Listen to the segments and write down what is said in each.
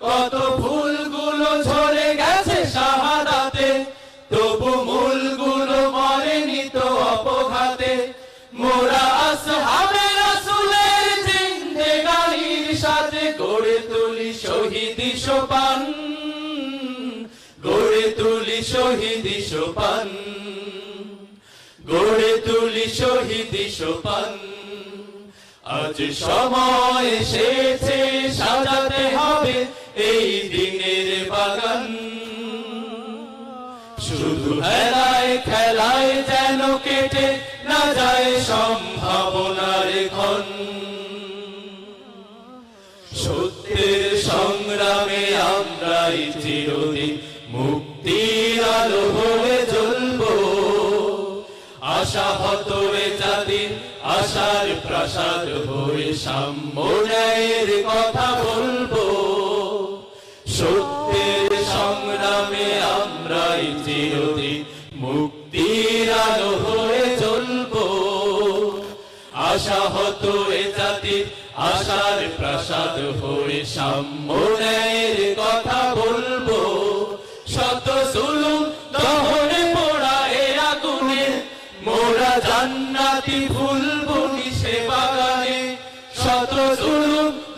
কত ফুলগুলো ঝরে গেছে শাহাদাতে, তবু মূলগুলো মরেনি তো অপঘাতে। মোরা আসহাবে রাসূলের জিন্দেগানির সাথে, গড়ে তুলি শহীদি সোপান, গড়ে তুলি শহীদি সোপান, গড়ে তুলি শহীদি সোপান। আজ সময় এসেছে, সাজাতে হবে এই দিনের বাগান। শুধু খেলায় খেলায় যেন কেটে না যায় সম্ভাবনার ক্ষণ সত্যের সংগ্রামে আমরাই চিরদিন মুক্তির আলো হয়ে জ্বলবো। আশা হত জাতির আশার প্রাসাদ হয়ে সাম্যের কথা আশা হতো এ জাতির, আশার প্রাসাদ হয়ে কথা বলব। শত জুলুম দহনে পোড়া এ আগুনে, মোরা জান্নাতি ফুল বুনি সে বাগানে। শত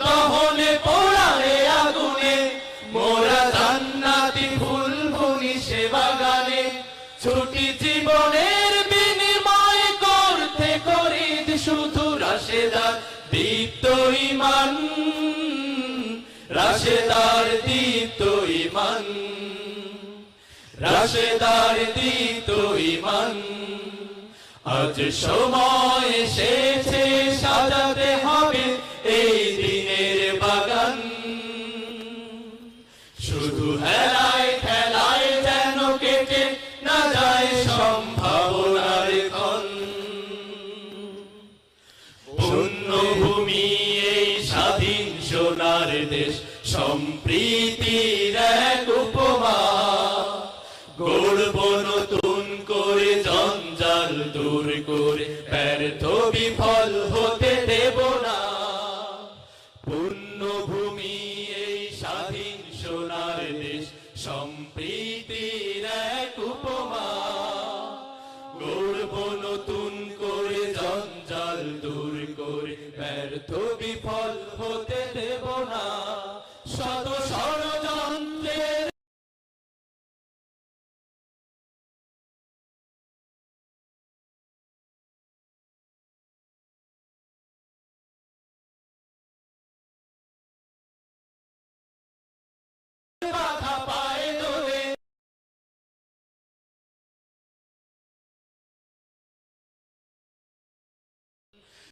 দহনে পোড়া এ আগুনে জান্নাতি ফুল বুনি সে বাগানে। ছুটি জীবনের রাশেদার দীপ্ত ইমান। রাশেদার দীপ্ত ইমান। রাশেদার দীপ্ত ইমান। আজ সময় এসেছে সাজাতে হবে। সোনার দেশ, সম্প্রীতির এক উপমা। গড়ব নতুন করে, জঞ্জাল দূর করে, ব্যর্থ বিফল হতে দেব না। সম্প্রীতির এক উপমা। নতুন করে, জঞ্জাল দূর করে, ব্যর্থ বিফল হতে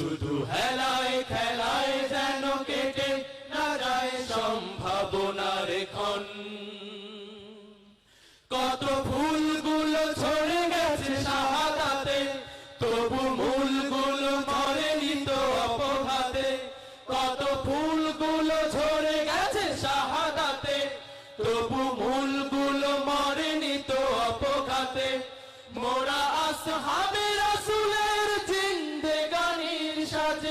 শুধু হেলায় খেলায় যেন কেটে না যায় সম্ভাবনার ক্ষণ। কত ফুলগুলো ঝরে গেছে শাহাদাতে, তবু মূলগুলো মরেনি তো অপঘাতে। কত ফুলগুলো ঝরে গেছে শাহাদাতে, তবু মূলগুলো মরেনি তো অপঘাতে। মোরা আসহাবে সাজে